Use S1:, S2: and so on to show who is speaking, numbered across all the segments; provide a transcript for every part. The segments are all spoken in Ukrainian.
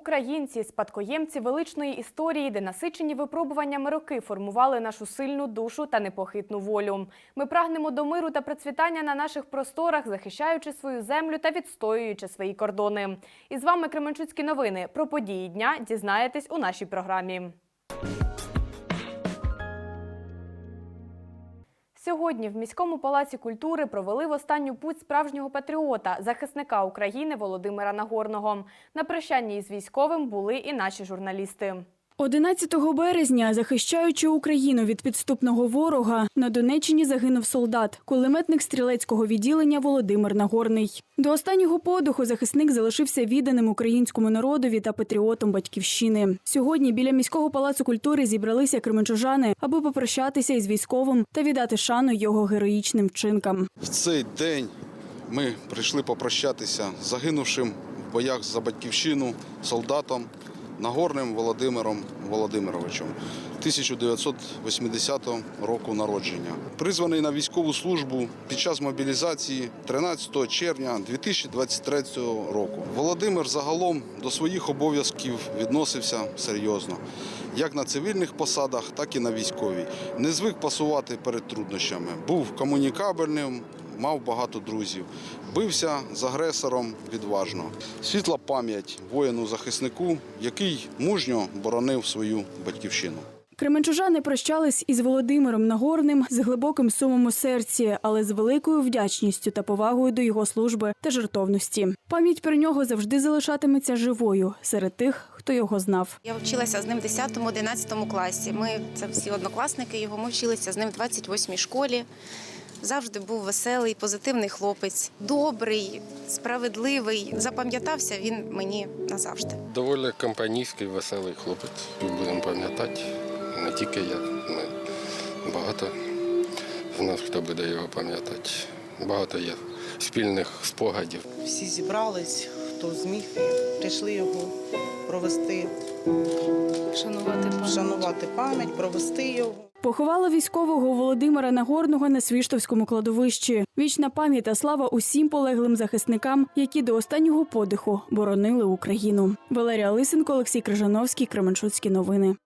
S1: Українці, спадкоємці величної історії, де насичені випробуваннями роки формували нашу сильну душу та непохитну волю. Ми прагнемо до миру та процвітання на наших просторах, захищаючи свою землю та відстоюючи свої кордони. І з вами Кременчуцькі новини. Про події дня дізнаєтесь у нашій програмі. Сьогодні в міському палаці культури провели в останню путь справжнього патріота, захисника України Володимира Нагорного. На прощанні із військовим були і наші журналісти.
S2: 11 березня, захищаючи Україну від підступного ворога, на Донеччині загинув солдат, кулеметник стрілецького відділення Володимир Нагорний. До останнього подиху захисник залишився відданим українському народові та патріотом батьківщини. Сьогодні біля міського палацу культури зібралися кременчужани, аби попрощатися із військовим та віддати шану його героїчним вчинкам.
S3: В цей день ми прийшли попрощатися з загинувшим в боях за батьківщину солдатом Нагорним Володимиром Володимировичем 1980 року народження. Призваний на військову службу під час мобілізації 13 червня 2023 року. Володимир загалом до своїх обов'язків відносився серйозно, як на цивільних посадах, так і на військовій. Не звик пасувати перед труднощами. Був комунікабельним, мав багато друзів. Бився з агресором відважно. Світла пам'ять воїну-захиснику, який мужньо боронив свою батьківщину.
S2: Кременчужани прощались із Володимиром Нагорним з глибоким сумом у серці, але з великою вдячністю та повагою до його служби та жертовності. Пам'ять про нього завжди залишатиметься живою серед тих, хто його знав.
S4: Я вчилася з ним в 10-11 класі. Ми це всі однокласники його. Ми вчилися з ним в 28-й школі. Завжди був веселий, позитивний хлопець, добрий, справедливий. Запам'ятався він мені назавжди.
S5: Доволі компанійський, веселий хлопець. Будемо пам'ятати. Не тільки я. Ми багато з нас, хто буде його пам'ятати. Багато є спільних спогадів.
S6: Всі зібрались, хто зміг, прийшли його провести,
S4: Шанувати
S6: вшанувати пам'ять, провести його.
S2: Поховала військового Володимира Нагорного на Свіштовському кладовищі. Вічна пам'ять та слава усім полеглим захисникам, які до останнього подиху боронили Україну. Валерія Лисенко, Олексій Крижановський, Кременчуцькі новини.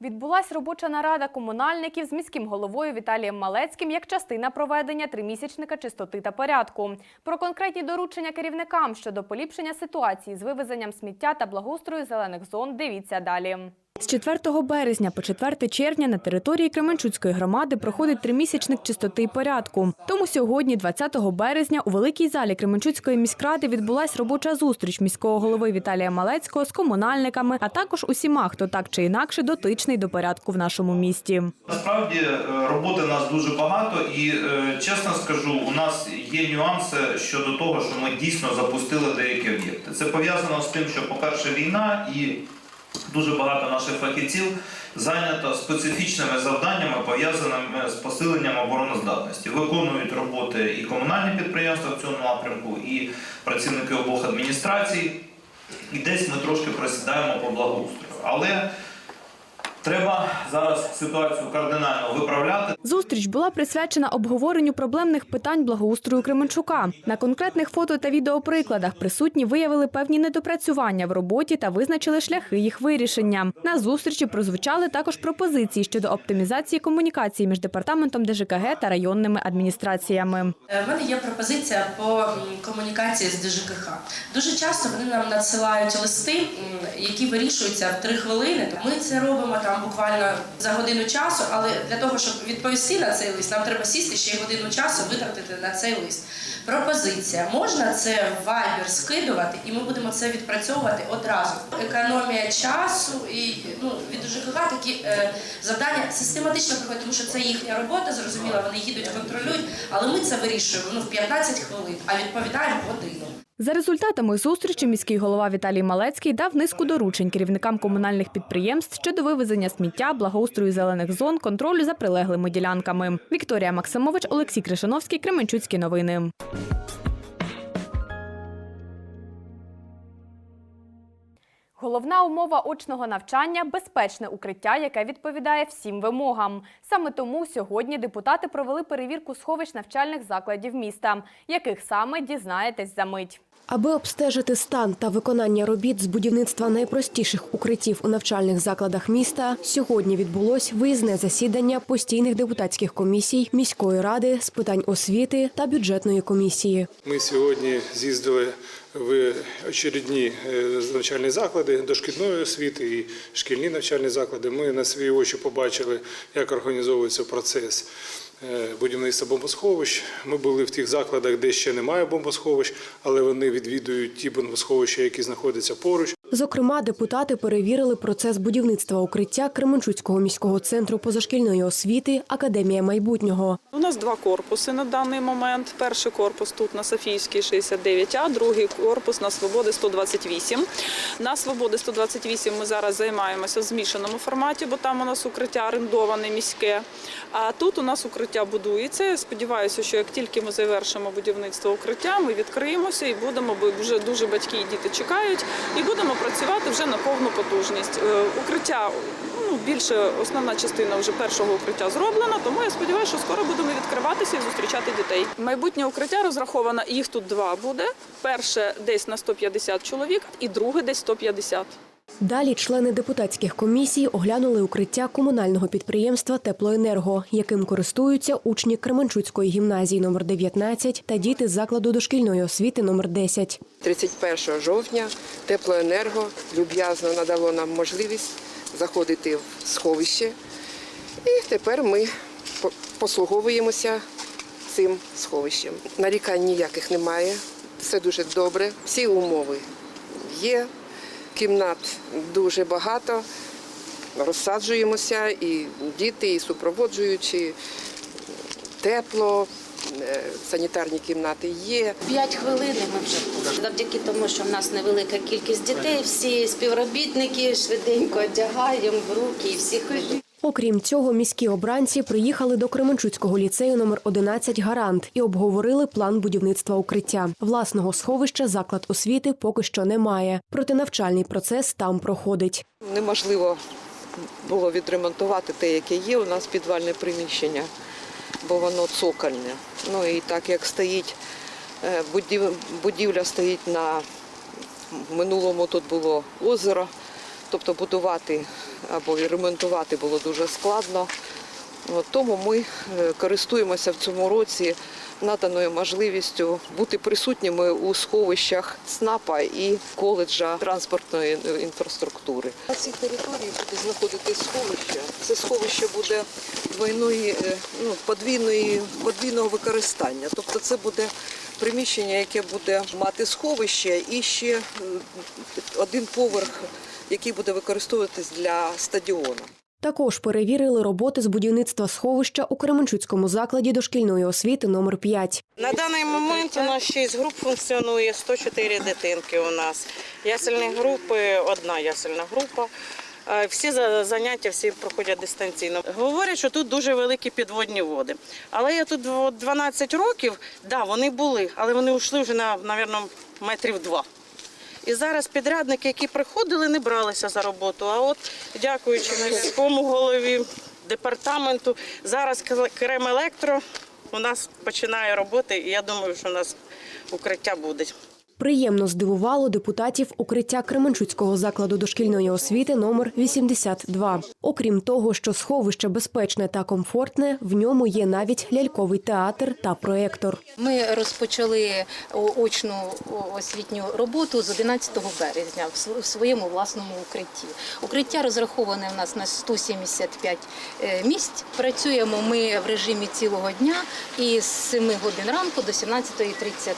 S1: Відбулась робоча нарада комунальників з міським головою Віталієм Малецьким як частина проведення тримісячника чистоти та порядку. Про конкретні доручення керівникам щодо поліпшення ситуації з вивезенням сміття та благоустрою зелених зон. Дивіться далі. З 4 березня по 4 червня на території Кременчуцької громади проходить тримісячник чистоти і порядку. Тому сьогодні, 20 березня, у великій залі Кременчуцької міськради відбулась робоча зустріч міського голови Віталія Малецького з комунальниками, а також усіма, хто так чи інакше дотичний до порядку в нашому місті.
S7: Насправді е, роботи у нас дуже багато, і е, чесно скажу, у нас є нюанси щодо того, що ми дійсно запустили деякі об'єкти. Це пов'язано з тим, що, по-перше, війна і дуже багато наших фахівців зайнято специфічними завданнями, пов'язаними з посиленням обороноздатності. Виконують роботи і комунальні підприємства в цьому напрямку, і працівники обох адміністрацій. І десь ми трошки просідаємо по благоустрою. Але треба зараз ситуацію кардинально виправляти.
S1: Зустріч була присвячена обговоренню проблемних питань благоустрою Кременчука. На конкретних фото та відеоприкладах присутні виявили певні недопрацювання в роботі та визначили шляхи їх вирішення. На зустрічі прозвучали також пропозиції щодо оптимізації комунікації між департаментом ДЖКГ та районними адміністраціями.
S8: Е, В мене є пропозиція по комунікації з ДЖКХ. Дуже часто вони нам надсилають листи, які вирішуються в три хвилини. Ми це робимо там буквально за годину часу, але для того, щоб відповісти на цей лист, нам треба сісти ще годину часу витратити на цей лист. Пропозиція можна це в Viber скидувати, і ми будемо це відпрацьовувати одразу. Економія часу і ну від ЖКХ такі е, завдання систематично проходять, тому що це їхня робота. Зрозуміло, вони їдуть, контролюють, але ми це вирішуємо ну в 15 хвилин, а відповідаємо годину.
S1: За результатами зустрічі міський голова Віталій Малецький дав низку доручень керівникам комунальних підприємств щодо вивезення сміття, благоустрою зелених зон, контролю за прилеглими ділянками. Вікторія Максимович, Олексій Кришановський, Кременчуцькі новини. Головна умова очного навчання безпечне укриття, яке відповідає всім вимогам. Саме тому сьогодні депутати провели перевірку сховищ навчальних закладів міста, яких саме дізнаєтесь за мить.
S9: Аби обстежити стан та виконання робіт з будівництва найпростіших укриттів у навчальних закладах міста, сьогодні відбулось виїзне засідання постійних депутатських комісій міської ради з питань освіти та бюджетної комісії.
S10: Ми сьогодні з'їздили в очередні е, навчальні заклади дошкільної освіти і шкільні навчальні заклади. Ми на свої очі побачили, як організовується процес е, будівництва бомбосховищ. Ми були в тих закладах, де ще немає бомбосховищ, але вони відвідують ті бомбосховища, які знаходяться поруч.
S9: Зокрема, депутати перевірили процес будівництва укриття Кременчуцького міського центру позашкільної освіти Академія майбутнього.
S11: У нас два корпуси на даний момент. Перший корпус тут на Софійській 69А, другий корпус на Свободи 128. На Свободи 128 ми зараз займаємося в змішаному форматі, бо там у нас укриття орендоване міське. А тут у нас укриття будується. Сподіваюся, що як тільки ми завершимо будівництво укриття, ми відкриємося і будемо, бо вже дуже батьки і діти чекають, і будемо працювати вже на повну потужність. Е, Укриття ну, більше основна частина вже першого укриття зроблена, тому я сподіваюся, що скоро будемо відкриватися і зустрічати дітей. Майбутнє укриття розраховано, їх тут два буде. Перше десь на 150 чоловік, і друге десь 150.
S9: Далі члени депутатських комісій оглянули укриття комунального підприємства Теплоенерго, яким користуються учні Кременчуцької гімназії номер 19 та діти закладу дошкільної освіти номер 10.
S12: 31 жовтня теплоенерго люб'язно надало нам можливість заходити в сховище. І тепер ми послуговуємося цим сховищем. Нарікань ніяких немає, все дуже добре, всі умови є, кімнат дуже багато, розсаджуємося, і діти, і супроводжуючі, тепло, е, санітарні кімнати є.
S13: П'ять хвилин ми вже тут. Завдяки тому, що в нас невелика кількість дітей, всі співробітники швиденько одягаємо в руки і всі ведуть.
S9: Окрім цього, міські обранці приїхали до Кременчуцького ліцею номер 11 Гарант і обговорили план будівництва укриття. Власного сховища заклад освіти поки що немає. Проте навчальний процес там проходить.
S12: Неможливо було відремонтувати те, яке є. У нас підвальне приміщення, бо воно цокольне. Ну і так як стоїть е, будівля стоїть на минулому тут було озеро, тобто будувати або ремонтувати було дуже складно. Тому ми е, користуємося в цьому році наданою можливістю бути присутніми у сховищах ЦНАПа і коледжа транспортної е, інфраструктури. На цій території буде знаходитись сховище. Це сховище буде двойної, е, ну, подвійної, подвійного використання. Тобто це буде приміщення, яке буде мати сховище і ще один поверх, який буде використовуватись для стадіону.
S9: Також перевірили роботи з будівництва сховища у Кременчуцькому закладі дошкільної освіти номер 5.
S6: На даний момент у нас 6 груп функціонує, 104 дитинки у нас. Ясельні групи, одна ясельна група. Е, Всі за- заняття всі проходять дистанційно. Говорять, що тут дуже великі підводні води. Але я тут дво- 12 років, да, вони були, але вони йшли вже на, мабуть, метрів два. І зараз підрядники, які приходили, не бралися за роботу. А от, дякуючи міському голові департаменту, зараз Крем Електро у нас починає роботи, і я думаю, що у нас укриття буде.
S9: Приємно здивувало депутатів укриття Кременчуцького закладу дошкільної освіти номер 82. Окрім того, що сховище безпечне та комфортне, в ньому є навіть ляльковий театр та проектор.
S13: Ми розпочали очну освітню роботу з 11 березня в своєму власному укритті. Укриття розраховане у нас на 175 е, місць. Працюємо ми в режимі цілого дня і з 7 годин ранку до 17.30.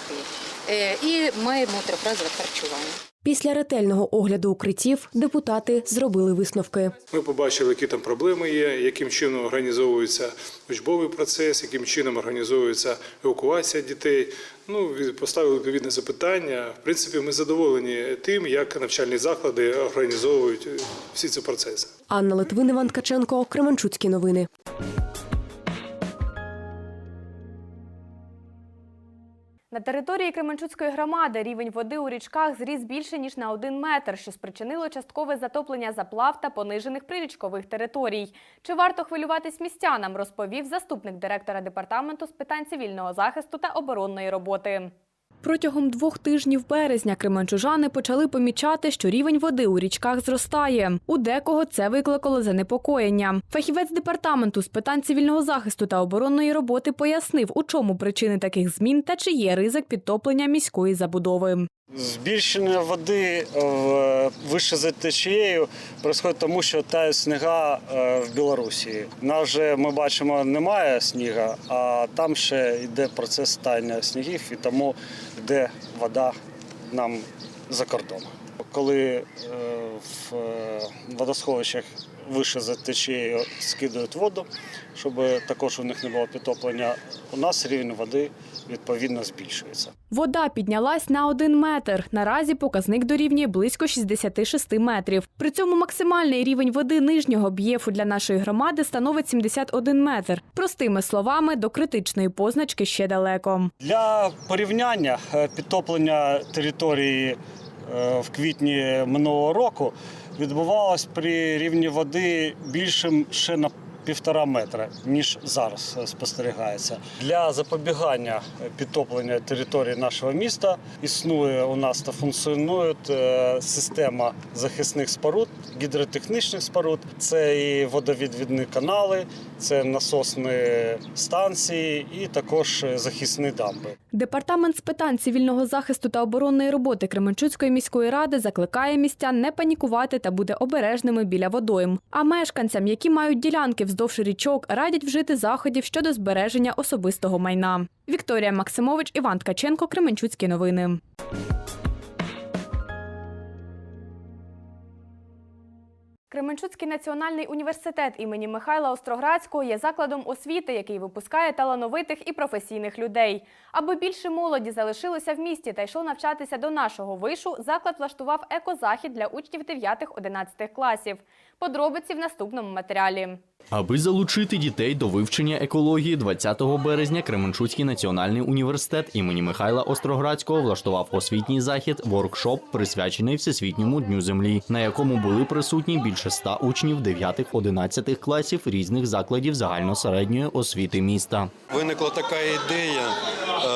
S13: Е, І маємо трьохразове харчування.
S9: Після ретельного огляду укриттів депутати зробили висновки.
S10: Ми побачили, які там проблеми є, яким чином організовується учбовий процес, яким чином організовується евакуація дітей. Ну, від- поставили відповідне запитання. В принципі, ми задоволені тим, як навчальні заклади організовують всі ці процеси.
S9: Анна Литвин, Іван Ткаченко, Кременчуцькі новини.
S1: На території Кременчуцької громади рівень води у річках зріс більше ніж на один метр, що спричинило часткове затоплення заплав та понижених прирічкових територій. Чи варто хвилюватись містянам, розповів заступник директора департаменту з питань цивільного захисту та оборонної роботи. Протягом двох тижнів березня кременчужани почали помічати, що рівень води у річках зростає. У декого це викликало занепокоєння. Фахівець департаменту з питань цивільного захисту та оборонної роботи пояснив, у чому причини таких змін та чи є ризик підтоплення міської забудови.
S14: Збільшення води е, вище за течією відбувається тому, що тають сніга е, в Білорусі. Нас вже ми бачимо, немає сніга, а там ще йде процес таяння снігів, і тому йде вода нам за кордоном. Коли е, в водосховищах вище за течією скидують воду, щоб також у них не було підтоплення, у нас рівень води відповідно збільшується.
S1: Вода піднялась на один метр. Наразі показник дорівнює близько 66 метрів. При цьому максимальний рівень води нижнього б'єфу для нашої громади становить 71 метр. Простими словами, до критичної позначки ще далеко.
S14: Для порівняння е, підтоплення території е, в квітні минулого року відбувалось при рівні води більшим ще на півтора метра, ніж зараз е, спостерігається. Для запобігання підтоплення території нашого міста існує у нас та функціонує е, система захисних споруд, гідротехнічних споруд. Це і водовідвідні канали, це насосні станції і також захисні дамби.
S1: Департамент з питань цивільного захисту та оборонної роботи Кременчуцької міської ради закликає містян не панікувати та бути обережними біля водойм. А мешканцям, які мають ділянки вздовж річок, радять вжити заходів щодо збереження особистого майна. Вікторія Максимович, Іван Ткаченко, Кременчуцькі новини. Кременчуцький національний університет імені Михайла Остроградського є закладом освіти, який випускає талановитих і професійних людей. Аби більше молоді залишилося в місті та йшло навчатися до нашого вишу, заклад влаштував екозахід для учнів 9-11 класів. Подробиці в наступному матеріалі.
S15: Аби залучити дітей до вивчення екології, 20 березня Кременчуцький національний університет імені Михайла Остроградського влаштував освітній захід воркшоп, присвячений Всесвітньому дню землі, на якому були присутні більше ста учнів 9-11 класів різних закладів загальносередньої освіти міста.
S16: Виникла така ідея е,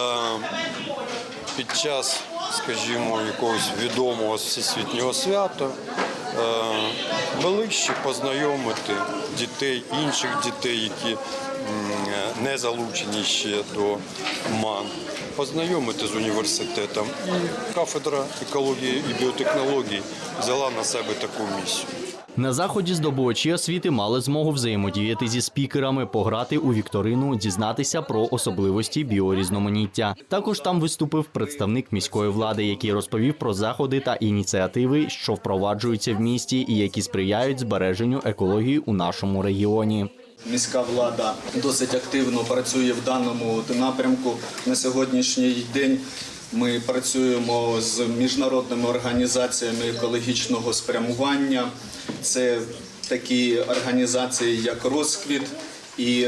S16: під час, скажімо, якогось відомого всесвітнього свята ближче познайомити дітей, інших дітей, які не залучені ще до МАН, познайомити з університетом. І кафедра екології і біотехнологій взяла на себе таку місію.
S15: На заході здобувачі освіти мали змогу взаємодіяти зі спікерами, пограти у вікторину, дізнатися про особливості біорізноманіття. Також там виступив представник міської влади, який розповів про заходи та ініціативи, що впроваджуються в місті і які сприяють збереженню екології у нашому регіоні.
S17: Міська влада досить активно працює в даному напрямку. На сьогоднішній день ми працюємо з міжнародними організаціями екологічного спрямування. Це такі організації, як Розквіт і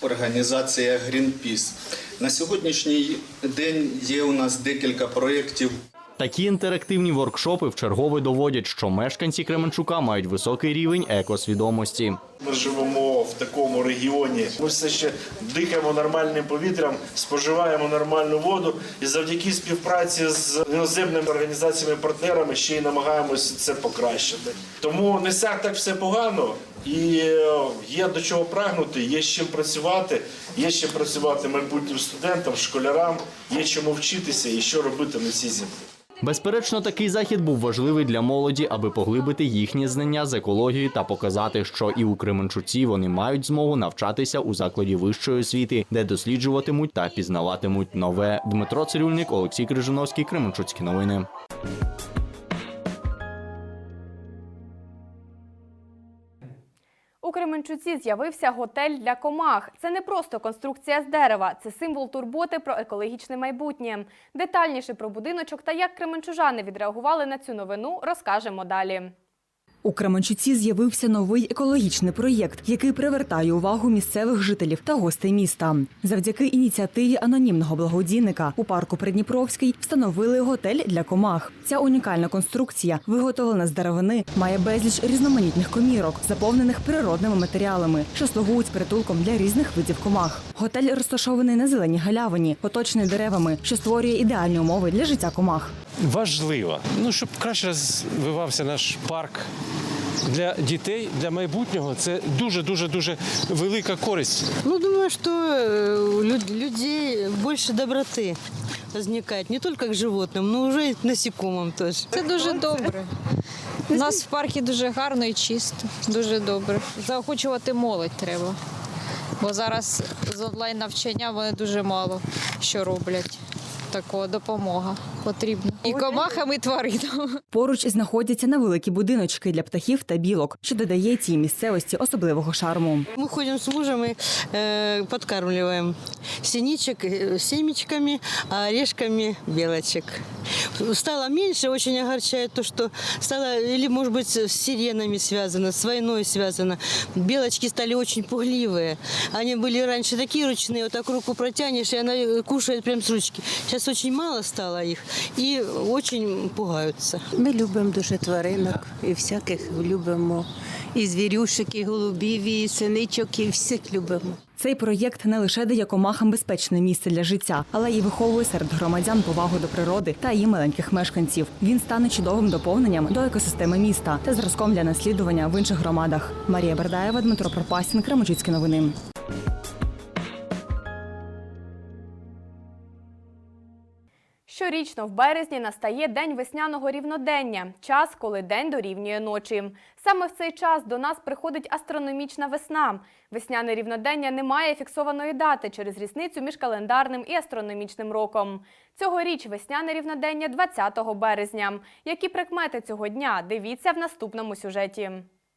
S17: організація Грінпіс. На сьогоднішній день є у нас декілька проєктів
S15: Такі інтерактивні воркшопи вчергове доводять, що мешканці Кременчука мають високий рівень екосвідомості.
S18: Ми живемо такому регіоні. Ми все ще дихаємо нормальним повітрям, споживаємо нормальну воду, і завдяки співпраці з іноземними організаціями-партнерами ще й намагаємося це покращити. Тому не сяк так все погано, і е, є до чого прагнути, є з чим працювати, є з чим працювати майбутнім студентам, школярам, є чому вчитися і що робити на цій землі.
S15: Безперечно, такий захід був важливий для молоді, аби поглибити їхні знання з екології та показати, що і у Кременчуці вони мають змогу навчатися у закладі вищої освіти, де досліджуватимуть та пізнаватимуть нове. Дмитро Цирюльник, Олексій Крижиновський, Кременчуцькі новини.
S1: Кременчуці з'явився готель для комах. Це не просто конструкція з дерева, це символ турботи про екологічне майбутнє. Детальніше про будиночок та як кременчужани відреагували на цю новину, розкажемо далі.
S19: У Кременчуці з'явився новий екологічний проєкт, який привертає увагу місцевих жителів та гостей міста. Завдяки ініціативі анонімного благодійника у парку Придніпровський встановили готель для комах. Ця унікальна конструкція, виготовлена з деревини, має безліч різноманітних комірок, заповнених природними матеріалами, що слугують притулком для різних видів комах. Готель розташований на зеленій галявині, оточений деревами, що створює ідеальні умови для життя комах.
S20: важливо. Ну, щоб краще розвивався наш парк Для дітей, для майбутнього це дуже дуже дуже велика користь.
S21: Ну, думаю, что э, у люд- людей больше доброты возникает не только к животным, но уже и к насекомым тоже.
S22: Це дуже добре. У нас в парку дуже гарно і чисто, дуже добре. Заохочувати молодь треба. Бо зараз з онлайн навчання вони дуже мало що роблять. Такого допомога потрібна. І комахам, і тваринам.
S19: Поруч знаходяться невеликі будиночки для птахів та білок, що додає цій місцевості особливого шарму.
S21: Мы ходим с мужем и э, подкармливаем синичек э, семечками, а орешками белочек. Стало меньше, очень огорчает то, что стало, или может быть с сиренами связано, с войной связано. Белочки стали очень пугливые. Они были раньше такие ручные, вот так руку протянешь, и она э, кушает прям с ручки. Сейчас очень мало стало их и очень пугаются.
S23: Ми любимо дуже тваринок і всяких любимо. І звірюшек, і голубів, і синичок, і всіх любимо.
S19: Цей проєкт не лише дає комахам безпечне місце для життя, але й виховує серед громадян повагу до природи та її маленьких мешканців. Він стане чудовим доповненням до екосистеми міста та зразком для наслідування в інших громадах. Марія Бердаєва, Дмитро Пропасін, Кременчуцькі новини.
S1: Щорічно в березні настає День весняного рівнодення – час, коли день дорівнює ночі. Саме в цей час до нас приходить астрономічна весна. Весняне рівнодення не має фіксованої дати через різницю між календарним і астрономічним роком. Цьогоріч весняне рівнодення 20 березня. Які прикмети цього дня? Дивіться в наступному сюжеті.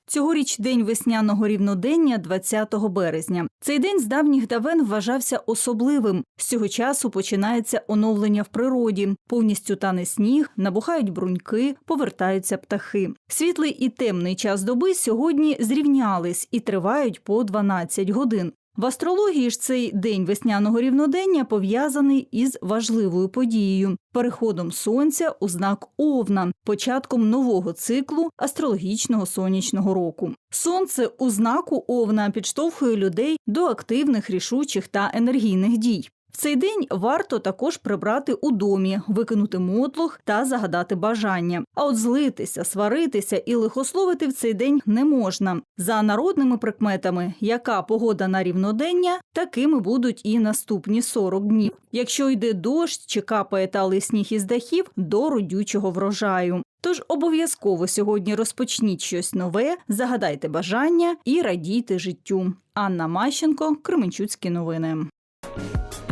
S24: Цьогоріч день весняного рівнодення 20 березня. Цей день з давніх давен вважався особливим. З цього часу починається оновлення в природі. Повністю тане сніг, набухають бруньки, повертаються птахи. Світлий і темний час доби сьогодні зрівнялись і тривають по 12 годин. В астрології ж цей день весняного рівнодення пов'язаний із важливою подією переходом сонця у знак Овна, початком нового циклу астрологічного сонячного року. Сонце у знаку Овна підштовхує людей до активних, рішучих та енергійних дій. Цей день варто також прибрати у домі, викинути мотлох та загадати бажання. А от злитися, сваритися і лихословити в цей день не можна. За народними прикметами, яка погода на рівнодення, такими будуть і наступні 40 днів. Якщо йде дощ чи капає талий сніг із дахів, до родючого врожаю. Тож обов'язково сьогодні розпочніть щось нове, загадайте бажання і радійте життю. Анна Мащенко, Кременчуцькі новини.
S1: –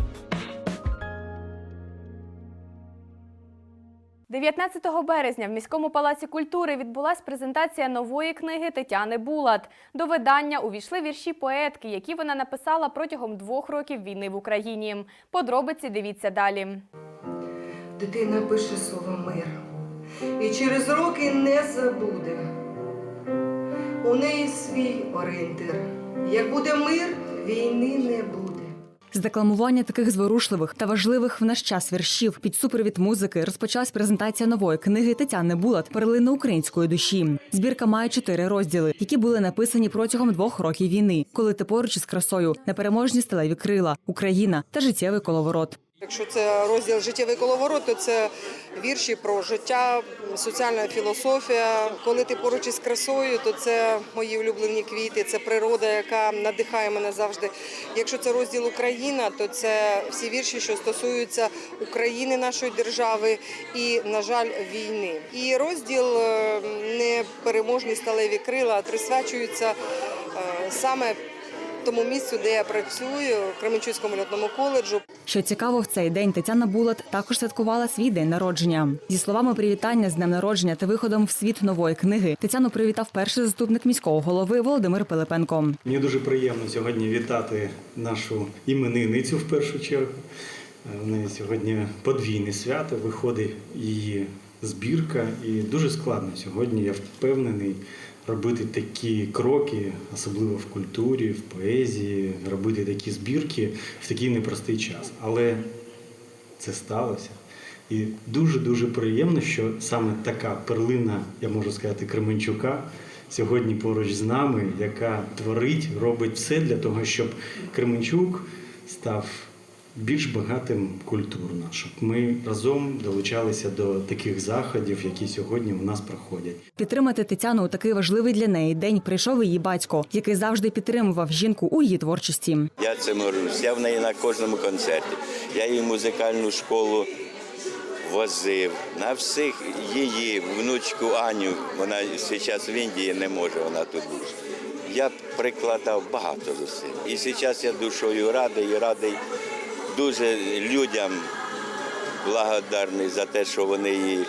S1: 19 березня в міському палаці культури відбулась презентація нової книги Тетяни Булат. До видання увійшли вірші поетки, які вона написала протягом двох років війни в Україні. Подробиці дивіться далі.
S25: Дитина пише слово мир і через роки не забуде. У неї свій орієнтир. Як буде мир, війни не буде.
S19: З декламування таких зворушливих та важливих в наш час віршів під супровід музики розпочалась презентація нової книги Тетяни Булат Перлина української душі. Збірка має чотири розділи, які були написані протягом двох років війни, коли ти поруч із красою непереможні сталеві крила, Україна та життєвий коловорот.
S26: Якщо це розділ життєвий коловорот, то це вірші про життя, соціальна філософія. Коли ти поруч із красою, то це мої улюблені квіти, це природа, яка надихає мене завжди. Якщо це розділ Україна, то це всі вірші, що стосуються України, нашої держави і, на жаль, війни. І розділ е, непереможні сталеві крила присвячуються е, саме тому місцю, де я працюю, Кременчуцькому льотному коледжу.
S19: Що цікаво, в цей день Тетяна Булат також святкувала свій день народження. Зі словами привітання з днем народження та виходом в світ нової книги Тетяну привітав перший заступник міського голови Володимир Пилипенко.
S27: Мені дуже приємно сьогодні вітати нашу іменинницю в першу чергу. У неї сьогодні подвійне свято, виходить її збірка, і дуже складно сьогодні. Я впевнений робити такі кроки, особливо в культурі, в поезії, робити такі збірки в такий непростий час. Але це сталося. І дуже дуже приємно, що саме така перлина, я можу сказати, Кременчука сьогодні поруч з нами, яка творить, робить все для того, щоб Кременчук став більш багатим культурно, щоб ми разом долучалися до таких заходів, які сьогодні у нас проходять.
S19: Підтримати Тетяну у такий важливий для неї день прийшов її батько, який завжди підтримував жінку у її творчості.
S28: Я цим горжусь. Я в неї на кожному концерті. Я її в музикальну школу возив. На всіх її внучку Аню, вона зараз в Індії не може, вона тут бути. Я прикладав багато зусиль. І зараз я душою радий, і радий дуже людям благодарний за те, що вони їй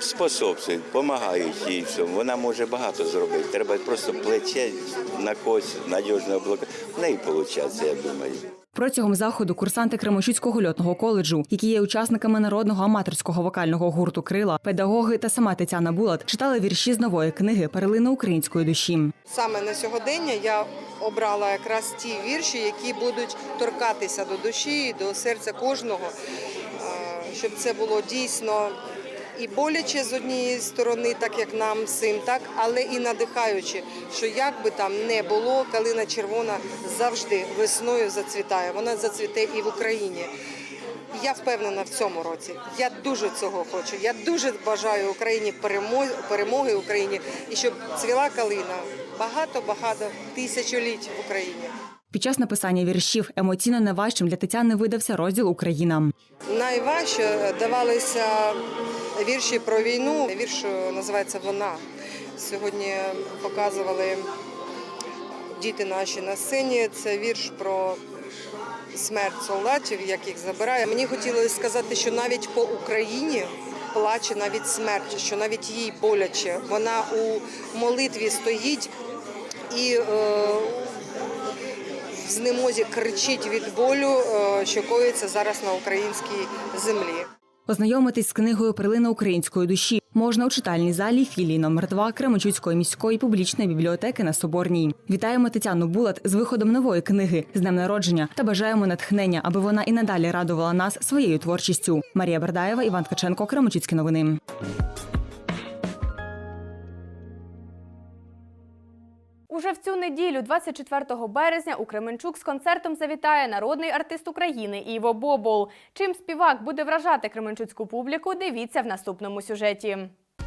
S28: способствують, допомагають їй цьому. Вона може багато зробити. Треба просто плече на когось надіжного блока. В неї виходить, я думаю.
S19: Протягом заходу курсанти Кременчуцького льотного коледжу, які є учасниками народного аматорського вокального гурту Крила, педагоги та сама Тетяна Булат читали вірші з нової книги Перелина української душі.
S26: Саме на сьогодення я обрала якраз ті вірші, які будуть торкатися до душі і до серця кожного, е, щоб це було дійсно і боляче з однієї сторони, так як нам всім, так, але і надихаюче, що як би там не було, калина червона завжди весною зацвітає. Вона зацвіте і в Україні. Я впевнена в цьому році. Я дуже цього хочу. Я дуже бажаю Україні перемоги, перемоги Україні і щоб цвіла калина багато-багато тисячоліть в Україні.
S19: Під час написання віршів емоційно найважчим для Тетяни видався розділ Україна.
S26: Найважче давалися вірші про війну. Вірш називається Вона. Сьогодні показували діти наші на сцені. Це вірш про смерть солдатів, як їх забирає. Мені хотілося сказати, що навіть по Україні плаче навіть смерть, що навіть їй боляче. Вона у молитві стоїть і е, в знемозі кричить від болю, е, що коїться зараз на українській землі.
S19: Ознайомитись з книгою Прилина української душі можна у читальній залі філії номер 2 Кременчуцької міської публічної бібліотеки на Соборній. Вітаємо Тетяну Булат з виходом нової книги з днем народження та бажаємо натхнення, аби вона і надалі радувала нас своєю творчістю. Марія Бердаєва, Іван Ткаченко, Кременчуцькі новини.
S1: Уже в цю неділю, 24 березня, у Кременчук з концертом завітає народний артист України Іво Бобол. Чим співак буде вражати кременчуцьку публіку, дивіться в наступному сюжеті.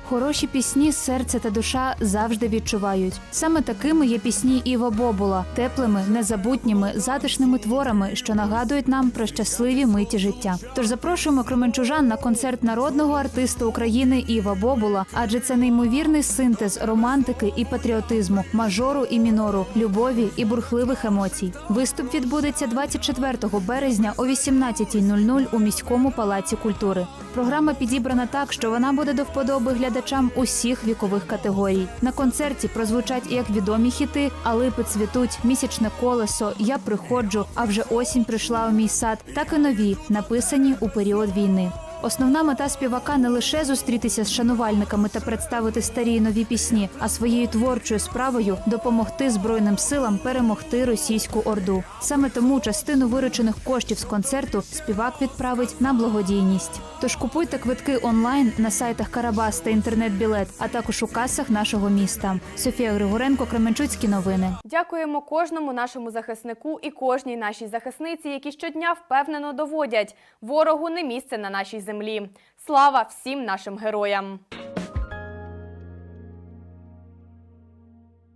S29: Хороші пісні серце та душа завжди відчувають. Саме такими є пісні Іва Бобула, теплими, незабутніми, затишними творами, що нагадують нам про щасливі миті життя. Тож запрошуємо кременчужан на концерт народного артиста України Іва Бобула, адже це неймовірний синтез романтики і патріотизму, мажору і мінору, любові і бурхливих емоцій. Виступ відбудеться 24 березня о 18.00 у міському палаці культури. Програма підібрана так, що вона буде до вподоби глядачам усіх вікових категорій. На концерті прозвучать як відомі хіти, а липи цвітуть, місячне колесо, я приходжу, а вже осінь прийшла у мій сад, так і нові, написані у період війни. Основна мета співака не лише зустрітися з шанувальниками та представити старі й нові пісні, а своєю творчою справою допомогти збройним силам перемогти російську орду. Саме тому частину виручених коштів з концерту співак відправить на благодійність. Тож купуйте квитки онлайн на сайтах Карабас та інтернет-білет, а також у касах нашого міста. Софія Григоренко, Кременчуцькі новини.
S1: Дякуємо кожному нашому захиснику і кожній нашій захисниці, які щодня впевнено доводять ворогу не місце на нашій землі. Слава всім нашим героям!